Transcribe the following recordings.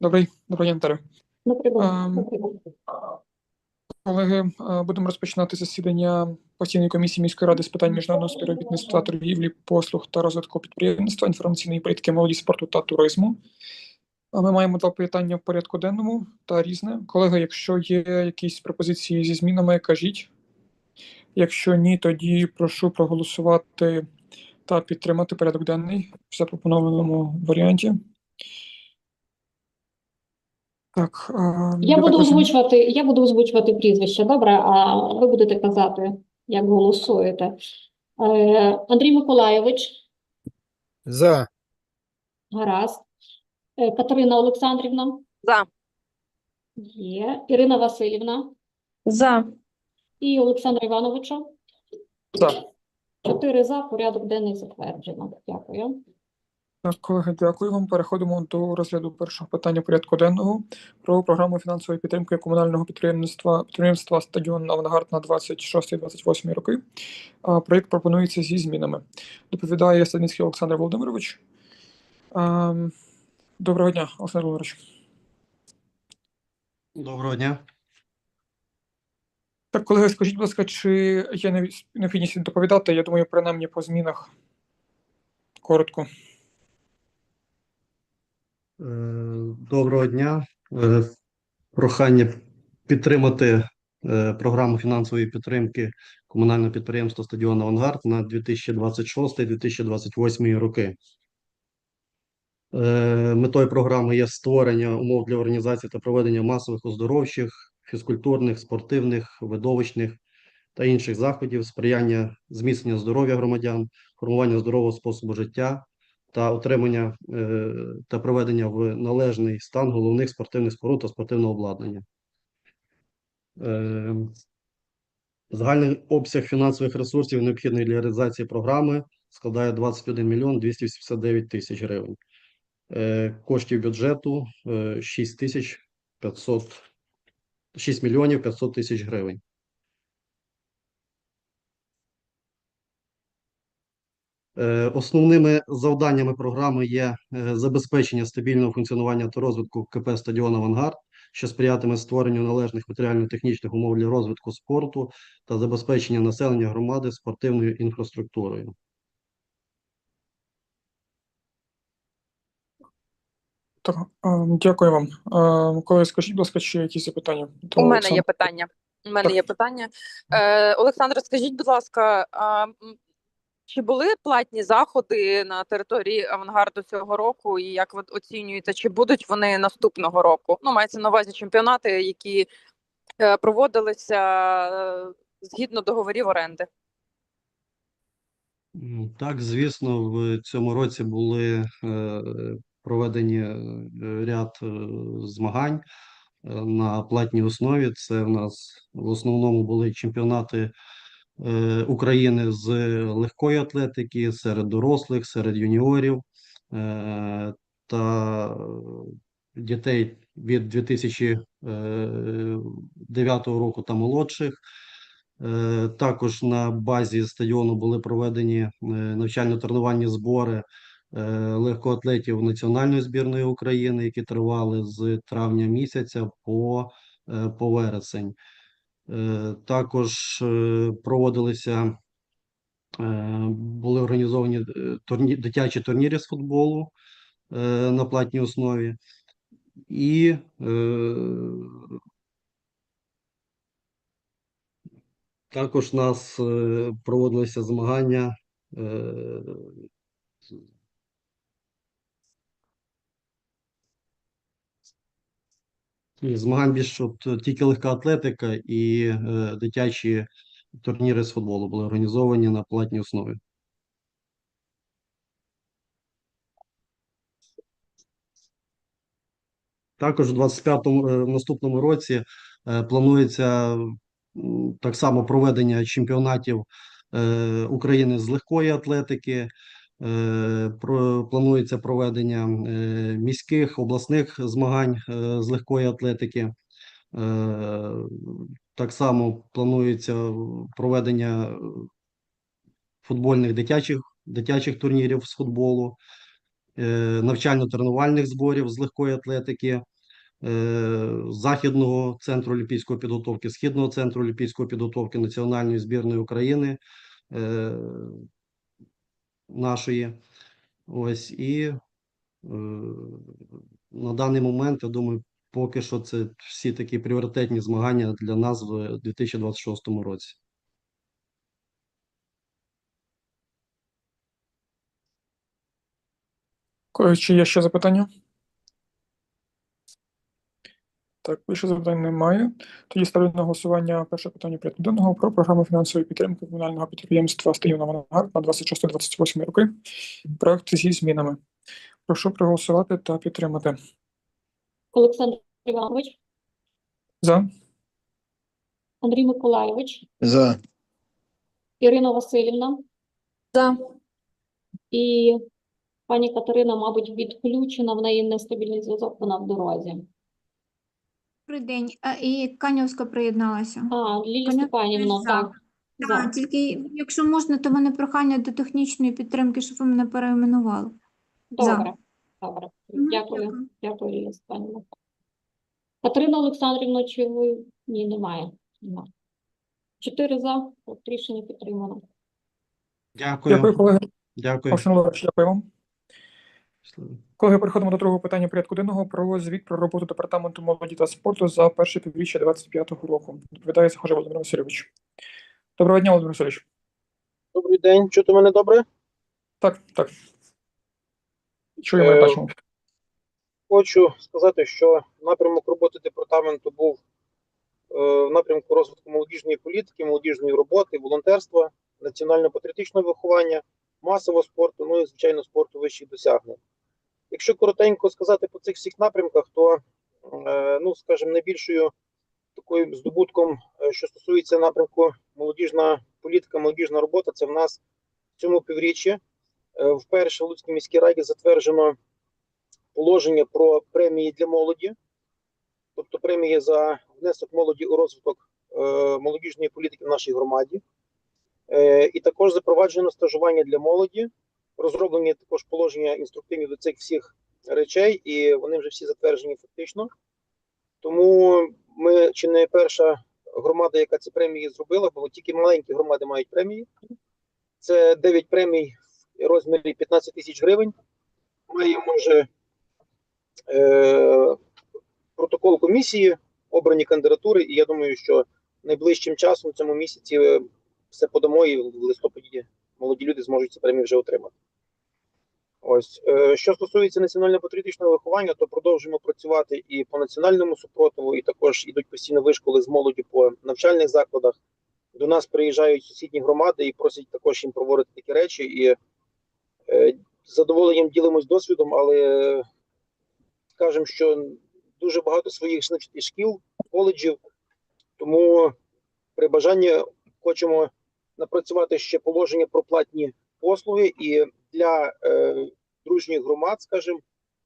Добрий, добрий день. Наприклад, Ем, Колеги, е, будемо розпочинати засідання постійної комісії міської ради з питань міжнародного співробітництва, торгівлі, послуг та розвитку підприємництва, інформаційної політики, молоді, спорту та туризму. Ми маємо два питання в порядку денному та різне. Колеги, якщо є якісь пропозиції зі змінами, кажіть. Якщо ні, тоді прошу проголосувати та підтримати порядок денний в запропонованому варіанті. Так, а, я буду розумію- озвучувати, я буду озвучувати прізвище, добре, а ви будете казати, як голосуєте. Е, Андрій Миколайович, За. гаразд. Е, Катерина Олександрівна, За. є. Ірина Васильівна За. і Олександра Івановича. За. Чотири за, порядок денний затверджено. Дякую. Так, колеги, дякую вам. Переходимо до розгляду першого питання порядку денного про програму фінансової підтримки комунального підприємництва підприємства Стадіон Авангард на 26-28 роки. Проєкт пропонується зі змінами. Доповідає Стадницький Олександр Володимирович. Доброго дня, Олександр Володимирович. Доброго дня. Так, колеги, скажіть, будь ласка, чи є необх- необхідність доповідати? Я думаю, принаймні по змінах коротко. Е, Доброго дня. Е, Прохання підтримати е, програму фінансової підтримки комунального підприємства «Стадіон Авангард» на 2026-2028 роки. Метою програми є створення умов для організації та проведення масових оздоровчих, фізкультурних, спортивних, видовищних та інших заходів, сприяння зміцнення здоров'я громадян, формування здорового способу життя та отримання е, та проведення в належний стан головних спортивних споруд та спортивного обладнання. Е, Загальний обсяг фінансових ресурсів, необхідних для реалізації програми, складає 21 мільйон 289 тисяч гривень. Е, Коштів бюджету е, 6 тисяч 500, 6 мільйонів 500 тисяч гривень. Основними завданнями програми є е, забезпечення стабільного функціонування та розвитку КП «Стадіон Авангард», що сприятиме створенню належних матеріально-технічних умов для розвитку спорту та забезпечення населення громади спортивною інфраструктурою. Так, ем, дякую вам. Колеги, скажіть, будь ласка, чи є якісь запитання? У мене є питання. У мене Так. є питання. Е, Олександр, скажіть, будь ласка, чи були платні заходи на території авангарду цього року, і як ви оцінюєте, чи будуть вони наступного року? Ну, мається на увазі чемпіонати, які е, проводилися е, згідно договорів оренди. Так, звісно, в цьому році були е, проведені ряд змагань на платній основі. Це в нас в основному були чемпіонати України з легкої атлетики серед дорослих, серед юніорів е, та дітей від 2009 року та молодших. Е, Також на базі стадіону були проведені е, навчально-тренувальні збори е, легкоатлетів національної збірної України, які тривали з травня місяця по, е, по вересень. Е, Також е, проводилися, е, були організовані турні, дитячі турніри з футболу на платній основі. І також у нас проводилися змагання е, Ні, Змагань більш от тільки легка атлетика і е, дитячі турніри з футболу були організовані на платній основі. Також у 25-му е, в наступному році е, планується так само проведення чемпіонатів е, України з легкої атлетики. Е, планується проведення е, міських обласних змагань е, з легкої атлетики. Так само планується проведення футбольних дитячих, дитячих турнірів з футболу. навчально-тренувальних зборів з легкої атлетики, Західного центру олімпійської підготовки, Східного центру олімпійської підготовки Національної збірної України нашої. Ось і е, на даний момент, я думаю, поки що це всі такі пріоритетні змагання для нас в 2026 році. Чи є ще запитання? Так, більше запитань немає. Тоді ставлю на голосування перше питання порядку про програму фінансової підтримки комунального підприємства «Стадіон Авангард» на 26-28 роки. Проект зі змінами. Прошу проголосувати та підтримати. Олександр Іванович, За. Андрій Миколайович, За. Ірина Васильівна За. і пані Катерина, мабуть, відключена, в неї нестабільний зв'язок, вона в дорозі. Добрий день. А, І Канівська приєдналася. А, Лілія Пані Степанівна, за. так. Так, За. тільки якщо можна, то в мене прохання до технічної підтримки, щоб ви мене перейменували. Добре, добре. Мгм, Дякую. Дякую, Лілія Степанівна. Катерина Олександрівна, чи ви? Ні, немає. Нема. Чотири за, от рішення підтримано. Дякую, Дякую. колеги. Дякую. Олександр дякую вам. Колеги, переходимо до другого питання порядку денного про звіт про роботу департаменту молоді та спорту за перше півріччя 2025 року. Доповідає Захожа Володимир Васильович. Доброго дня, Володимир Васильович. Добрий день, чути мене добре? Так, так. Чуємо і Е, бачимо. Хочу сказати, що напрямок роботи департаменту був е, в напрямку розвитку молодіжної політики, молодіжної роботи, волонтерства, національно-патріотичного виховання, масового спорту, ну і звичайно спорту вищих досягнень. Якщо коротенько сказати по цих всіх напрямках, то е, ну, скажімо, найбільшою такою здобутком, е, що стосується напрямку молодіжна політика, молодіжна робота, це в нас в цьому півріччі. Е, Вперше в Луцькій міській раді затверджено положення про премії для молоді, тобто премії за внесок молоді у розвиток молодіжної політики в нашій громаді. І також запроваджено стажування для молоді. Розроблені також положення інструктивів до цих всіх речей, і вони вже всі затверджені фактично. Тому ми чи не перша громада, яка ці премії зробила, бо тільки маленькі громади мають премії. Це 9 премій в розмірі 15 тисяч гривень. Маємо вже е, протокол комісії, обрані кандидатури, і я думаю, що найближчим часом в цьому місяці е, все подамо, і в листопаді молоді люди зможуть ці премії вже отримати. Ось е, що стосується національно-патріотичного виховання, то продовжуємо працювати і по національному супротиву, і також ідуть постійно вишколи з молоді по навчальних закладах. До нас приїжджають сусідні громади і просять також їм проводити такі речі. І е, з задоволенням ділимось досвідом, але скажемо, що дуже багато своїх шкіл, коледжів, тому при бажанні хочемо напрацювати ще положення про платні послуги і для е, дружніх громад, скажімо,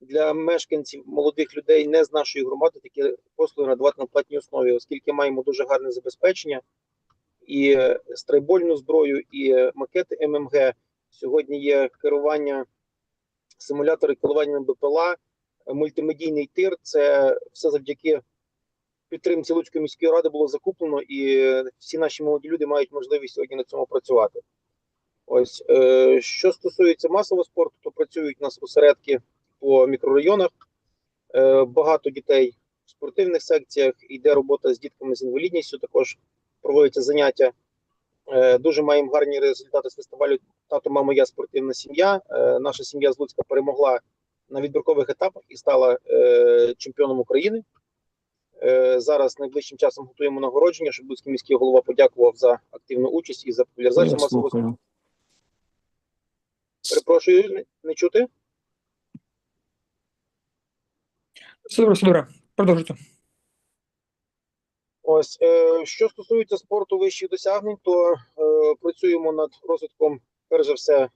для мешканців молодих людей не з нашої громади такі послуги надавати на платній основі, оскільки маємо дуже гарне забезпечення і е, страйбольну зброю, і е, макети ММГ. Сьогодні є керування симулятори керування БПЛА, мультимедійний тир. Це все завдяки підтримці Луцької міської ради було закуплено, і е, всі наші молоді люди мають можливість сьогодні на цьому працювати. Ось е, що стосується масового спорту, то працюють у нас осередки по мікрорайонах. Е, багато дітей в спортивних секціях. Йде робота з дітками з інвалідністю. Також проводяться заняття. Е, дуже маємо гарні результати з фестивалю Тато, мамо, я спортивна сім'я. Е, наша сім'я з Луцька перемогла на відбіркових етапах і стала е, чемпіоном України. Е, зараз найближчим часом готуємо нагородження, щоб Луцький міський голова подякував за активну участь і за популяризацію масового спорту. Перепрошую, не, не чути. Все добре. Продовжуйте. Ось е, що стосується спорту вищих досягнень, то е, працюємо над розвитком, перш за все,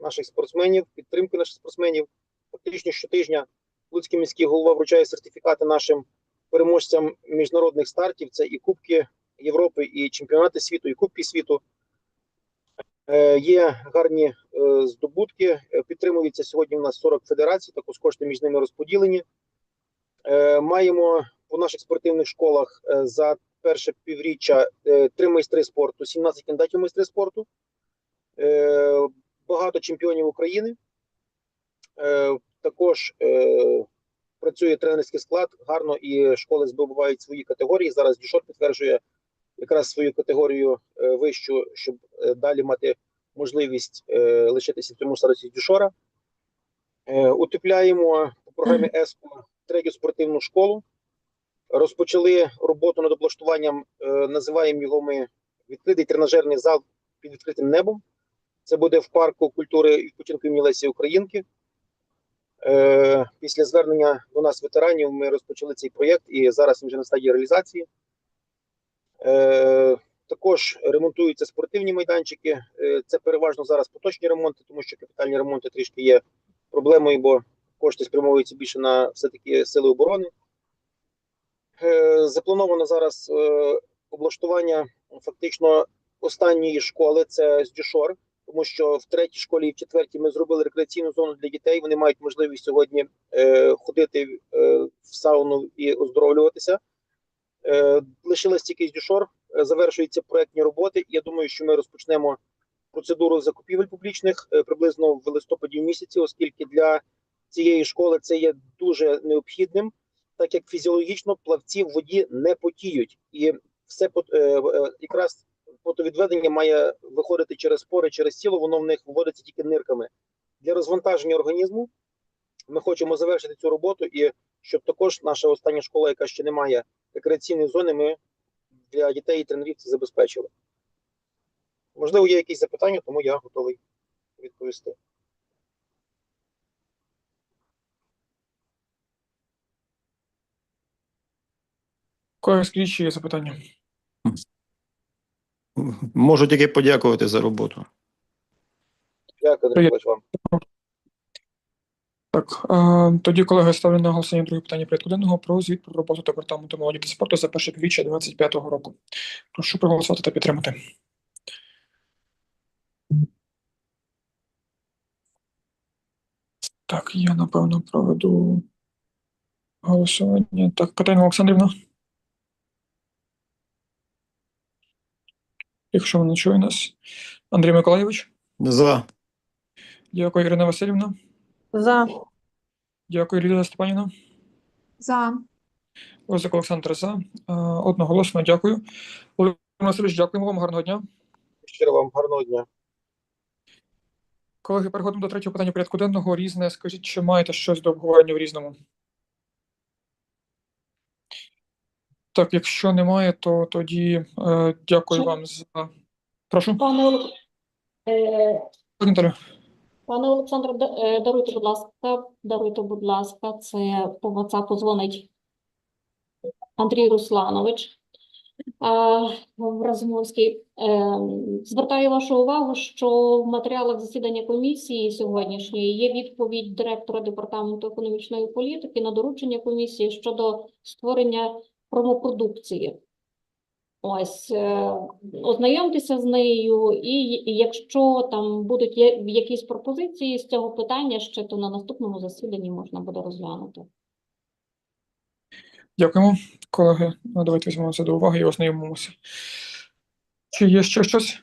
наших спортсменів, підтримки наших спортсменів. Фактично щотижня Луцький міський голова вручає сертифікати нашим переможцям міжнародних стартів. Це і Кубки Європи, і чемпіонати світу, і Кубки світу. Е, Є гарні е, здобутки. Е, Підтримується сьогодні у нас 40 федерацій, також кошти між ними розподілені. Маємо по наших спортивних школах за перше півріччя три майстри спорту, 17 кандидатів майстри спорту, багато чемпіонів України. Також працює тренерський склад гарно і школи здобувають свої категорії. Зараз Дюшор підтверджує якраз свою категорію е, вищу, щоб е, далі мати можливість е, лишитися в цьому старості Дюшора. Утепляємо по програмі ЕСПО третю спортивну школу. Розпочали роботу над облаштуванням, називаємо його ми відкритий тренажерний зал під відкритим небом. Це буде в парку культури і відпочинку імені Лесі Українки. Після звернення до нас ветеранів ми розпочали цей проєкт і зараз він вже на стадії реалізації. Е, Також ремонтуються спортивні майданчики. Е, Це переважно зараз поточні ремонти, тому що капітальні ремонти трішки є проблемою, бо кошти спрямовуються більше на все-таки сили оборони. Е, Заплановано зараз облаштування фактично останньої школи це з Дюшор, тому що в третій школі і в четвертій ми зробили рекреаційну зону для дітей. Вони мають можливість сьогодні ходити в сауну і оздоровлюватися. Е, лишилось тільки Дюшор, е, завершуються проектні роботи. Я думаю, що ми розпочнемо процедуру закупівель публічних е, приблизно в листопаді місяці, оскільки для цієї школи це є дуже необхідним, так як фізіологічно плавці в воді не потіють, і все якраз потовідведення має виходити через пори, через тіло, воно в них виводиться тільки нирками. Для розвантаження організму ми хочемо завершити цю роботу, і щоб також наша остання школа, яка ще не має рекреаційної зони, ми для дітей і тренерів це забезпечили. Можливо, є якісь запитання, тому я готовий відповісти. Скажіть, чи є запитання? Можу тільки подякувати за роботу. Дякую, Андрій вам. Так, тоді, колеги, ставлю на голосування друге питання порядку денного про звіт про роботу департаменту молоді та спорту за перше півріччя 2025 року. Прошу проголосувати та підтримати. Так, я напевно проведу голосування. Так, Катерина Олександрівна. Якщо вона чує нас. Андрій Миколайович. За. Дякую, Ірина Васильівна. За. Дякую, Лілія Степанівна. За. Лозик Олександр за. Е, Одноголосно дякую. Володимир Васильович, дякуємо вам. Гарного дня. Щиро вам гарного дня. Колеги, переходимо до третього питання порядку денного. Різне. Скажіть, чи маєте щось до обговорення в різному? Так, якщо немає, то тоді е, дякую Чи- вам за. Прошу, Пане, е, пані Наталю. Пане Олександре, е, даруйте, будь ласка, даруйте, будь ласка, це по WhatsApp дзвонить Андрій Русланович а, Разумовський. Е, Звертаю вашу увагу, що в матеріалах засідання комісії сьогоднішньої є відповідь директора департаменту економічної політики на доручення комісії щодо створення промопродукції. Ось, е, ознайомтеся з нею, і якщо там будуть якісь пропозиції з цього питання, ще то на наступному засіданні можна буде розглянути. Дякуємо, колеги. Ну, Давайте візьмемо це до уваги і ознайомимося. Чи є ще щось?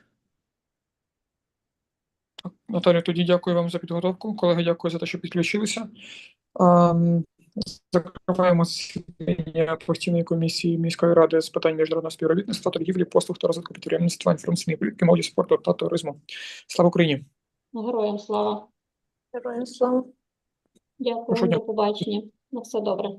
Наталю, тоді дякую вам за підготовку. Колеги, дякую за те, що підключилися. Закриваємо засідання постійної комісії міської ради з питань міжнародного співробітництва, торгівлі, послуг та розвитку підприємництва, інформаційної політики, молоді, спорту та туризму. Слава Україні! Героям слава. Героям слава. Дякую, до побачення. На все добре.